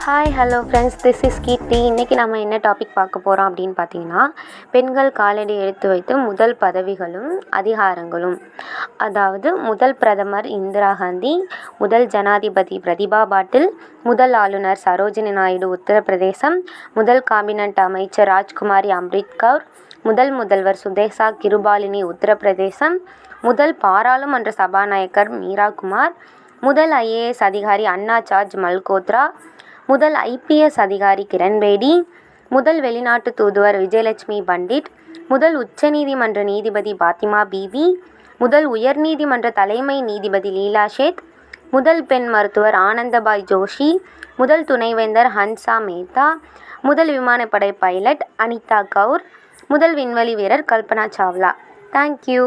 Hi hello friends this is Keerthi இன்றைக்கி நம்ம என்ன டாபிக் பார்க்க போகிறோம் அப்படின்னு பார்த்தீங்கன்னா பெண்கள் காலடி எடுத்து வைத்த முதல் பதவிகளும் அதிகாரங்களும். அதாவது முதல் பிரதமர் இந்திரா காந்தி முதல் ஜனாதிபதி பிரதிபா பாட்டில் முதல் ஆளுநர் சரோஜினி நாயுடு உத்தரப்பிரதேசம் முதல் காபினட் அமைச்சர் ராஜ்குமாரி அம்ரித் கவுர் முதல் முதல்வர் சுதேசா கிருபாலினி உத்தரப்பிரதேசம் முதல் பாராளுமன்ற சபாநாயகர் மீரா குமார் முதல் ஐஏஎஸ் அதிகாரி அண்ணா சார்ஜ் மல்கோத்ரா முதல் ஐபிஎஸ் அதிகாரி கிரண்பேடி முதல் வெளிநாட்டு தூதுவர் விஜயலட்சுமி பண்டிட் முதல் உச்சநீதிமன்ற நீதிபதி பாத்திமா பீவி முதல் உயர்நீதிமன்ற தலைமை நீதிபதி லீலா ஷேத் முதல் பெண் மருத்துவர் ஆனந்தபாய் ஜோஷி முதல் துணைவேந்தர் ஹன்சா மேத்தா முதல் விமானப்படை பைலட் அனிதா கவுர் முதல் விண்வெளி வீரர் கல்பனா சாவ்லா. தேங்க்யூ